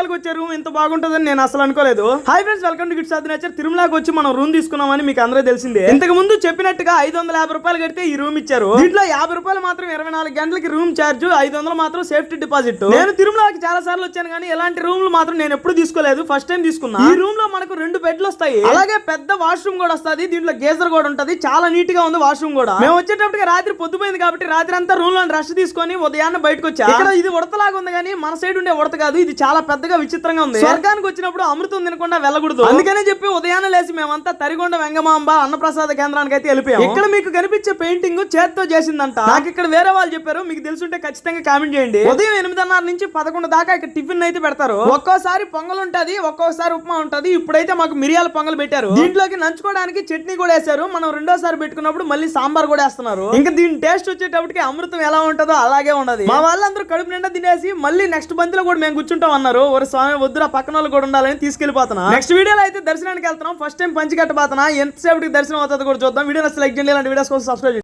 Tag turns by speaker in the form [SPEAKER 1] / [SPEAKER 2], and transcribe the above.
[SPEAKER 1] రూపాయలకి వచ్చే రూమ్ ఇంత బాగుంటుందని నేను అసలు అనుకోలేదు. హాయ్ ఫ్రెండ్స్ వెల్కమ్ టు గిట్స్ ఆది నేచర్ తిరుమలకి వచ్చి మనం రూమ్ తీసుకున్నామని మీకు అందరూ తెలిసిందే. ఇంతకు ముందు చెప్పినట్టుగా ఐదు వందల యాభై రూపాయలు కడితే ఈ రూమ్ ఇచ్చారు. దీంట్లో యాభై రూపాయలు మాత్రం ఇరవై నాలుగు గంటలకి రూమ్ ఛార్జ్ ఐదు వందలు మాత్రం సేఫ్టీ డిపాజిట్ నేను తిరుమలకి చాలా సార్లు వచ్చాను కానీ ఇలాంటి రూమ్లు మాత్రం నేను ఎప్పుడు తీసుకోలేదు. ఫస్ట్ టైం తీసుకున్నా. ఈ రూమ్లో మనకు రెండు బెడ్లు వస్తాయి. అలాగే పెద్ద వాష్రూమ్ కూడా వస్తుంది. దీంట్లో గేజర్ కూడా ఉంటది. చాలా నీట్గా ఉంది వాష్రూమ్ కూడా. మేము వచ్చేటప్పటికి రాత్రి పొద్దుపోయింది కాబట్టి రాత్రి అంతా రూమ్లో రష్ తీసుకొని ఉదయాన్నే బయటకు వచ్చా. ఇక్కడ ఇది ఉడతలాగా ఉంది కానీ మన సైడ్ ఉండే ఉడత కాదు. ఇది చాలా పెద్దగా విచిత్రంగా ఉంది. స్వర్గానికి వచ్చినప్పుడు అమృతం తినకుండా వెళ్ళకూడదు. అందుకనే చెప్పి ఉదయాన్నే లేచి మేమంతా తరిగొండ వెంగమాంబ అన్నప్రసాద కేంద్రానికి అయితే వెళ్ళిపోయాం ఇక్కడ మీకు కనిపించే పెయింటింగ్ చేత్తో చేసిందంట. నాకు ఇక్కడ వేరే వాళ్ళు చెప్పారు మీకు తెలుసుంటే ఖచ్చితంగా కామెంట్ చేయండి. ఉదయం ఎనిమిదిన్నర నుంచి పదకొండు దాకా ఇక్కడ టిఫిన్ అయితే పెడతారు. ఒక్కోసారి పొంగల్ ఉంటది ఒక్కోసారి ఉప్మా ఉంటది. ఇప్పుడైతే మాకు మిరియాల పొంగల్ పెట్టారు. దీంట్లోకి నంచుకోవడానికి చట్నీ కూడా వేశారు. మనం రెండోసారి పెట్టుకున్నప్పుడు మళ్ళీ సాంబార్ కూడా వేస్తున్నారు. ఇంకా దీని టేస్ట్ వచ్చేటప్పటికి అమృతం ఎలా ఉంటుందో అలాగే ఉండదు. మా వాళ్ళందరూ కడుపు నిండా తినేసి మళ్ళీ నెక్స్ట్ బంతిలో కూడా మేము కూర్చుంటాం అన్నారు. ఎవరు స్వామి వద్దురా పక్కన వాళ్ళు కూడా ఉండాలని తీసుకెళ్ళిపోతున్నా. నెక్స్ట్ వీడియోలో అయితే దర్శనానికి వెళ్తున్నాం. ఫస్ట్ టైం పంచి కట్టబోతున్నా ఎంతసేపటికి దర్శనం అవుతుంది కూడా చూద్దాం. వీడియో సెలెక్ట్ చేయండి ఇలాంటి వీడియోస్ కోసం సబ్స్క్రైబ్